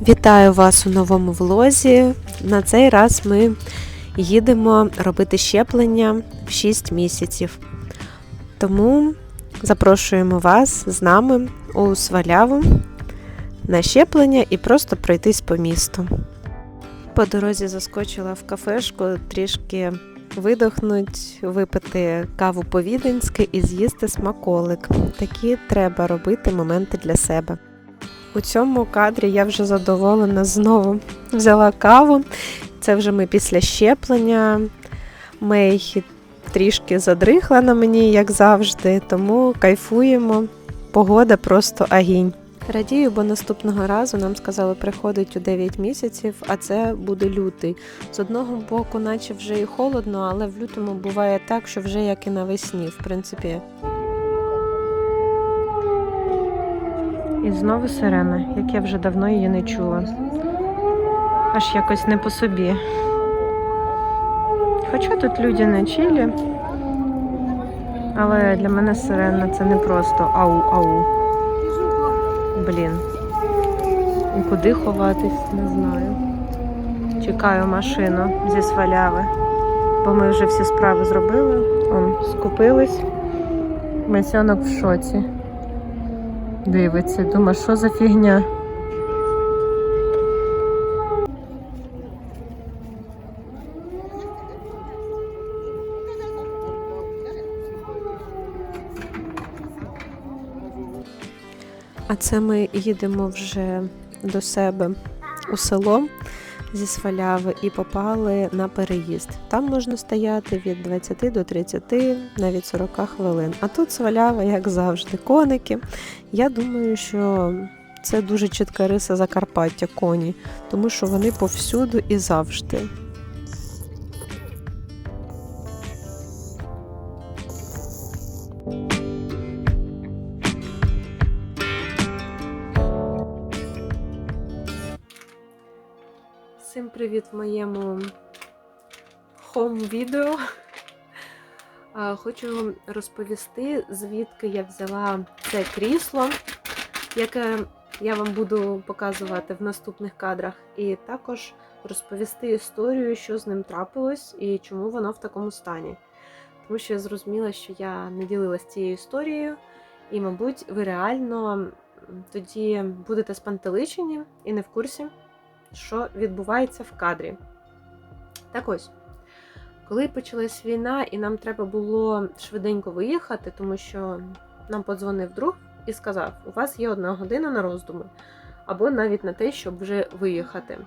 Вітаю вас у новому влозі. На цей раз ми їдемо робити щеплення в 6 місяців. Тому запрошуємо вас з нами у Сваляву на щеплення і просто пройтись по місту. По дорозі заскочила в кафешку трішки видохнуть, випити каву по-віденськи і з'їсти смаколик. Такі треба робити моменти для себе. У цьому кадрі я вже задоволена знову взяла каву. Це вже ми після щеплення. Мей трішки задрихла на мені, як завжди, тому кайфуємо. Погода просто агінь. Радію, бо наступного разу нам сказали, приходить у 9 місяців, а це буде лютий. З одного боку, наче вже і холодно, але в лютому буває так, що вже як і навесні, в принципі. І знову сирена, як я вже давно її не чула. Аж якось не по собі. Хоча тут люди на чилі, але для мене сирена це не просто ау-ау. Блін. І куди ховатись, не знаю. Чекаю машину зі сваляви, бо ми вже всі справи зробили. Он, скупились. Масьонок в шоці. Дивиться, думає, що за фігня. А це ми їдемо вже до себе у село зі Сваляви і попали на переїзд. Там можна стояти від 20 до 30, навіть 40 хвилин. А тут Свалява, як завжди, коники. Я думаю, що це дуже чітка риса Закарпаття коні, тому що вони повсюду і завжди. Моєму хом-відео. Хочу розповісти, звідки я взяла це крісло, яке я вам буду показувати в наступних кадрах, і також розповісти історію, що з ним трапилось і чому воно в такому стані. Тому що я зрозуміла, що я не ділилася цією історією, і, мабуть, ви реально тоді будете спантеличені і не в курсі що відбувається в кадрі. Так ось, коли почалась війна, і нам треба було швиденько виїхати, тому що нам подзвонив друг і сказав: у вас є одна година на роздуми, або навіть на те, щоб вже виїхати.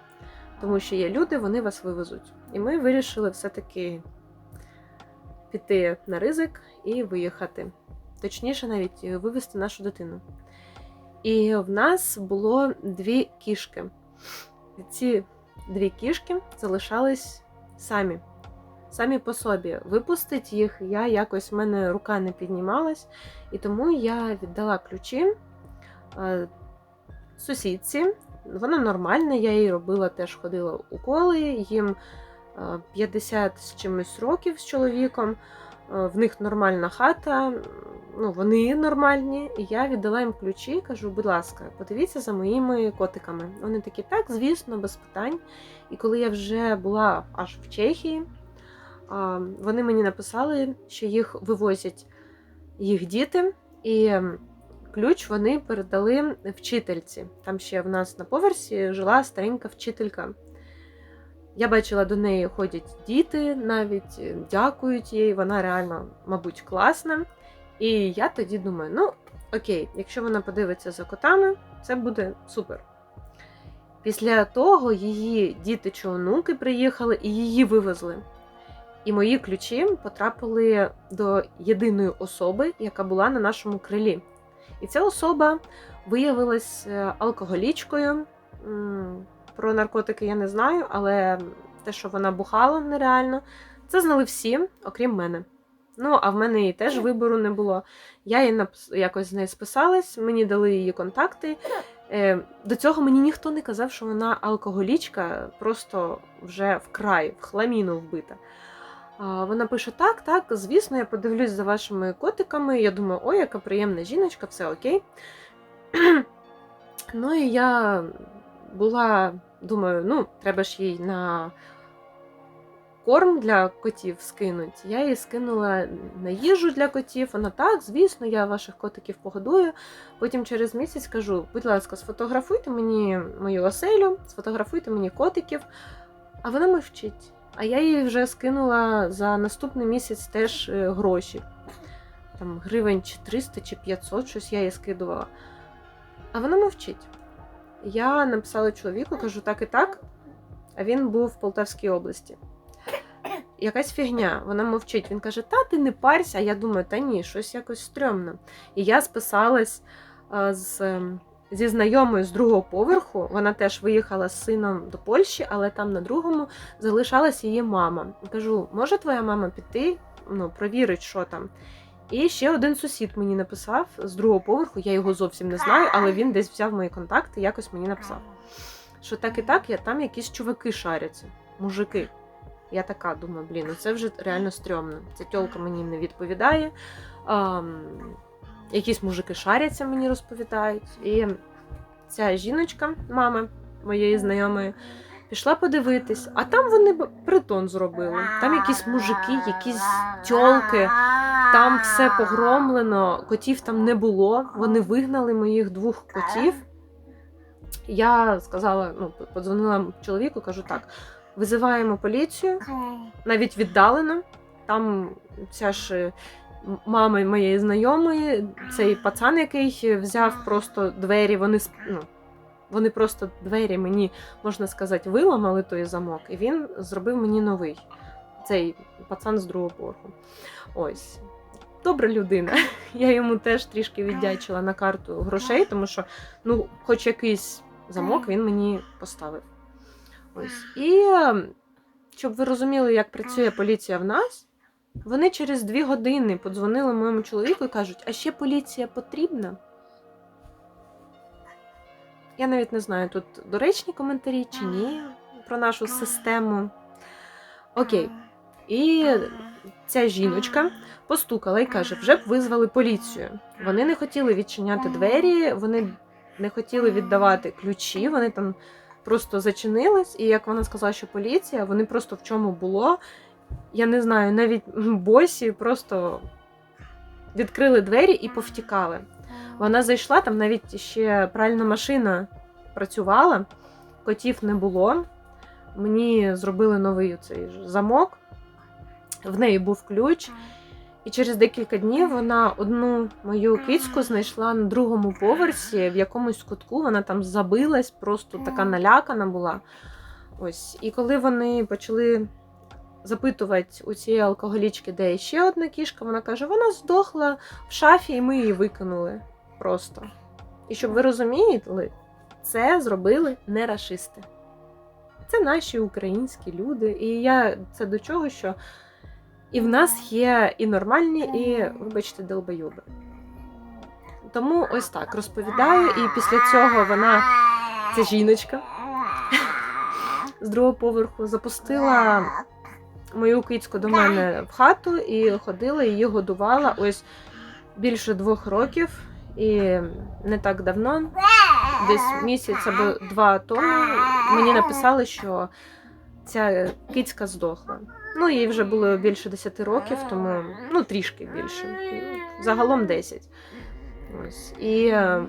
Тому що є люди, вони вас вивезуть. І ми вирішили все-таки піти на ризик і виїхати. Точніше, навіть вивезти нашу дитину. І в нас було дві кішки ці дві кішки залишались самі. Самі по собі. Випустити їх я якось в мене рука не піднімалась, і тому я віддала ключі е, сусідці. Вона нормальна, я їй робила, теж ходила уколи, їм е, 50 з чимось років з чоловіком. Е, В них нормальна хата, ну вони нормальні. І я віддала їм ключі, і кажу, будь ласка, подивіться за моїми котиками. Вони такі, так, звісно, без питань. І коли я вже була аж в Чехії, вони мені написали, що їх вивозять їх діти, і ключ вони передали вчительці. Там ще в нас на поверсі жила старенька вчителька. Я бачила, до неї ходять діти, навіть дякують їй. Вона реально, мабуть, класна. І я тоді думаю: ну, окей, якщо вона подивиться за котами, це буде супер. Після того її діти чи онуки приїхали і її вивезли. І мої ключі потрапили до єдиної особи, яка була на нашому крилі. І ця особа виявилась е, алкоголічкою. Про наркотики я не знаю, але те, що вона бухала нереально, це знали всі, окрім мене. Ну, а в мене і теж вибору не було. Я напис... якось з нею списалась, мені дали її контакти. Е, До цього мені ніхто не казав, що вона алкоголічка, просто вже вкрай, в хламіну вбита. Вона пише: так, так, звісно, я подивлюсь за вашими котиками. Я думаю, ой, яка приємна жіночка, все окей. Ну і я була, думаю, ну, треба ж їй на корм для котів скинуть. Я їй скинула на їжу для котів. Вона так, звісно, я ваших котиків погодую. Потім через місяць кажу: будь ласка, сфотографуйте мені мою оселю, сфотографуйте мені котиків. А вона мовчить. А я їй вже скинула за наступний місяць теж е, гроші. Там гривень чи 300 чи 500, щось я їй скидувала. А вона мовчить. Я написала чоловіку, кажу так і так. А він був в Полтавській області. Якась фігня, вона мовчить. Він каже: Та ти не парся. А я думаю, та ні, щось якось стрьомно. І я списалась а, з, ем, зі знайомою з другого поверху. Вона теж виїхала з сином до Польщі, але там на другому залишалась її мама. Кажу, може твоя мама піти, ну, провірить, що там. І ще один сусід мені написав з другого поверху, я його зовсім не знаю, але він десь взяв мої контакти, якось мені написав, що так і так, я там якісь чуваки шаряться, мужики. Я така думаю, блін, ну це вже реально стрьомно. Ця тьолка мені не відповідає. Ам, якісь мужики шаряться, мені розповідають. І ця жіночка, мама моєї знайомої, пішла подивитись, а там вони притон зробили. Там якісь мужики, якісь тьолки. Там все погромлено, котів там не було. Вони вигнали моїх двох котів. Я сказала, ну, подзвонила чоловіку, кажу так: визиваємо поліцію, навіть віддалено. Там ця ж е, мама моєї знайомої, цей пацан, який взяв просто двері, вони ну, вони просто двері мені, можна сказати, виламали той замок, і він зробив мені новий. Цей пацан з другого поверху. Ось. Добра людина. Я йому теж трішки віддячила на карту грошей, тому що, ну, хоч якийсь замок він мені поставив. Ось. І е, щоб ви розуміли, як працює поліція в нас, вони через дві години подзвонили моєму чоловіку і кажуть: а ще поліція потрібна? Я навіть не знаю, тут доречні коментарі чи ні про нашу систему. Окей. І ця жіночка постукала і каже: вже б визвали поліцію. Вони не хотіли відчиняти двері, вони не хотіли віддавати ключі, вони там просто зачинились. І як вона сказала, що поліція, вони просто в чому було. Я не знаю, навіть босі просто відкрили двері і повтікали. Вона зайшла, там навіть ще пральна машина працювала, котів не було. Мені зробили новий цей замок, в неї був ключ. І через декілька днів вона одну мою кицьку знайшла на другому поверсі в якомусь кутку. Вона там забилась, просто така налякана була. Ось. І коли вони почали запитувати у цієї алкоголічки, де ще одна кішка, вона каже: вона здохла в шафі, і ми її викинули просто. І щоб ви розуміли, це зробили не рашисти. Це наші українські люди. І я це до чого, що і в нас є і нормальні, і, вибачте, долбойоби. Тому ось так розповідаю, і після цього вона, ця жіночка з другого поверху, запустила мою кицьку до мене в хату і ходила, її годувала ось більше двох років. І не так давно, десь місяць або два тому, мені написали, що ця кицька здохла. Ну, їй вже було більше 10 років, тому ну трішки більше. Загалом 10. Ось. І е,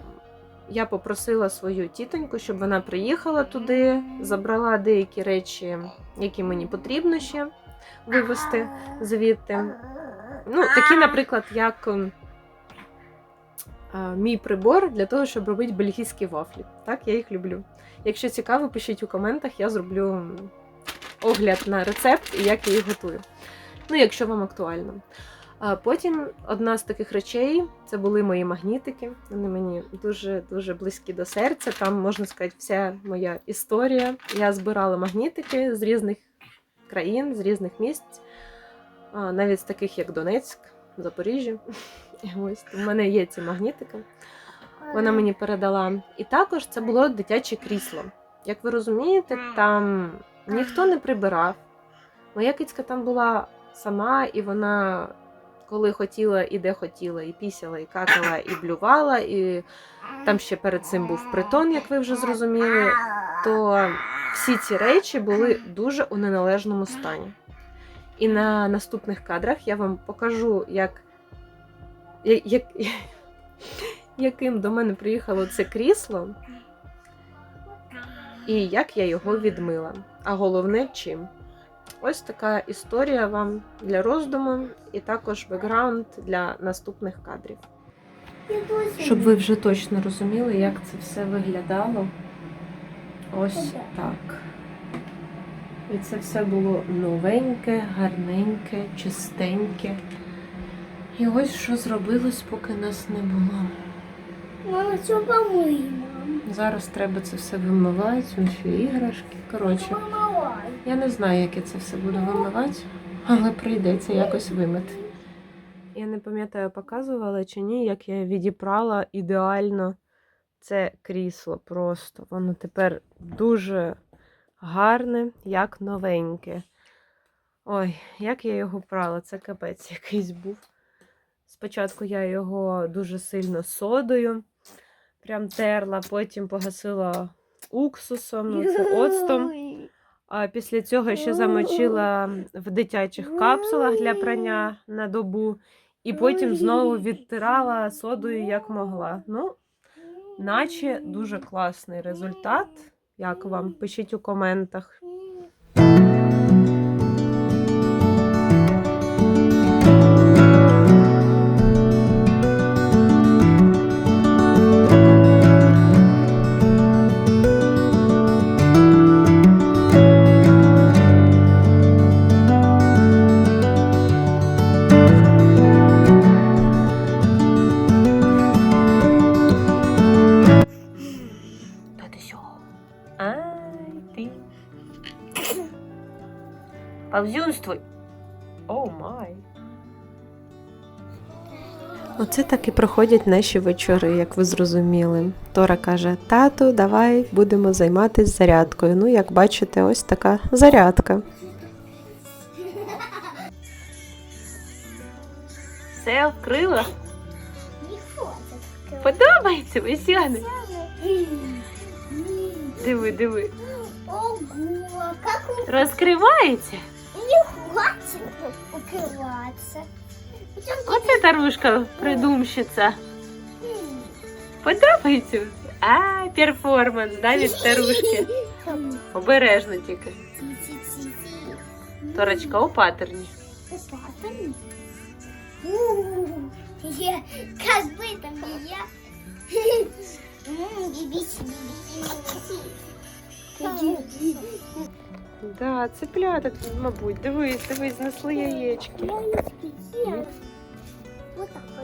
я попросила свою тітоньку, щоб вона приїхала туди, забрала деякі речі, які мені потрібно ще вивезти звідти. Ну, такі, наприклад, як ем, мій прибор для того, щоб робити бельгійські вафлі. Так, я їх люблю. Якщо цікаво, пишіть у коментах, я зроблю огляд на рецепт і як я їх готую. Ну, якщо вам актуально. А потім одна з таких речей це були мої магнітики. Вони мені дуже дуже близькі до серця. Там можна сказати, вся моя історія. Я збирала магнітики з різних країн, з різних місць, навіть з таких як Донецьк, Запоріжжя. І Ось у мене є ці магнітики. Вона мені передала. І також це було дитяче крісло. Як ви розумієте, там ніхто не прибирав. Моя кицька там була сама, і вона, коли хотіла і де хотіла, і пісяла, і какала, і блювала, і там ще перед цим був притон, як ви вже зрозуміли. то всі ці речі були дуже у неналежному стані. І на наступних кадрах я вам покажу, як, як, яким до мене приїхало це крісло, і як я його відмила. А головне чим. Ось така історія вам для роздуму, і також бекграунд для наступних кадрів. Щоб ви вже точно розуміли, як це все виглядало. Ось так. І це все було новеньке, гарненьке, чистеньке. І ось що зробилось, поки нас не було. Мама, все помыємо. Зараз треба це все вимивати, ось ще іграшки. Коротше, я не знаю, як я це все буду вимивати, але прийдеться якось вимити. Я не пам'ятаю, показувала чи ні, як я відіпрала ідеально це крісло. Просто воно тепер дуже гарне, як новеньке. Ой, як я його прала, це капець якийсь був. Спочатку я його дуже сильно содою прям терла, потім погасила уксусом, ну, це оцтом. А після цього ще замочила в дитячих капсулах для прання на добу, і потім знову відтирала содою як могла. Ну, наче дуже класний результат. Як вам? Пишіть у коментах. Повзюнствуй. О май. Оце так і проходять наші вечори, як ви зрозуміли. Тора каже: Тату, давай будемо займатися зарядкою. Ну, як бачите, ось така зарядка. Все вкрила? Подобається, Весяне? Диви, диви. Ого, Розкривається. не хватит укрываться. Потом Оце Тарушка придумщиця. М. Подобається? А, перформанс, да, від старушки. Обережно тільки. Ти-ти-ти-ти. Торочка у патерні. Папа, У, Я, как бы там не я. М, бибиси, бибиси, бибиси. Да, цепляток, мабуть. Дивись, дивись, знесли яєчки.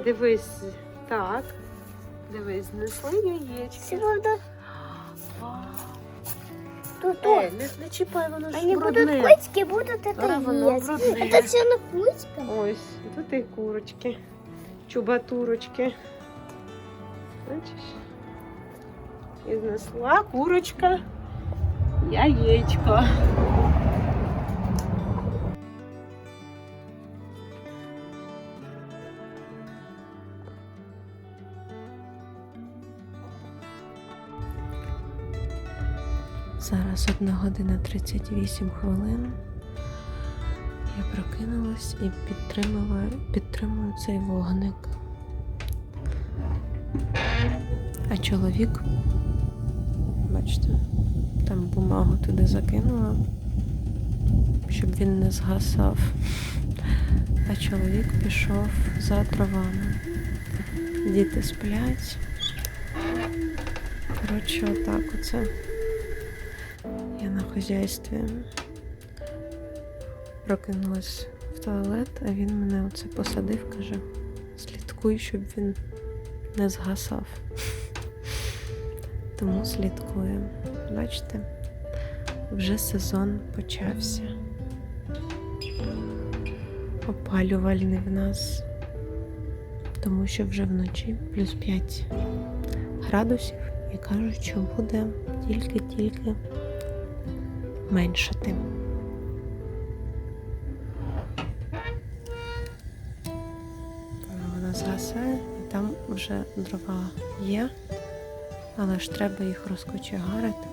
Дивись. Так. Дивись, знесли яєчки. Тут Е, не, не чіпай, воно ж Они будут брудне. котики, будут это Да, воно есть. брудне. Это все на кучка. Ось, тут і курочки, чубатурочки. Бачиш? І знесла курочка яєчко. Зараз 1 година 38 хвилин. Я прокинулась і підтримую, підтримую цей вогник. А чоловік, бачите, там бумагу туди закинула, щоб він не згасав. А чоловік пішов за дровами. Діти сплять. Коротше, отак оце. Я на хазяйстві прокинулась в туалет, а він мене оце посадив, каже: слідкуй, щоб він не згасав. Тому слідкую. Бачите, вже сезон почався. Опалювальний в нас, тому що вже вночі плюс 5 градусів і кажуть, що буде тільки-тільки меншати. Вона згасає, і там вже дрова є, але ж треба їх розкочегарити.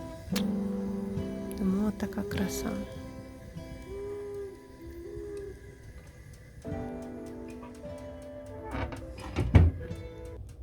Тому така краса.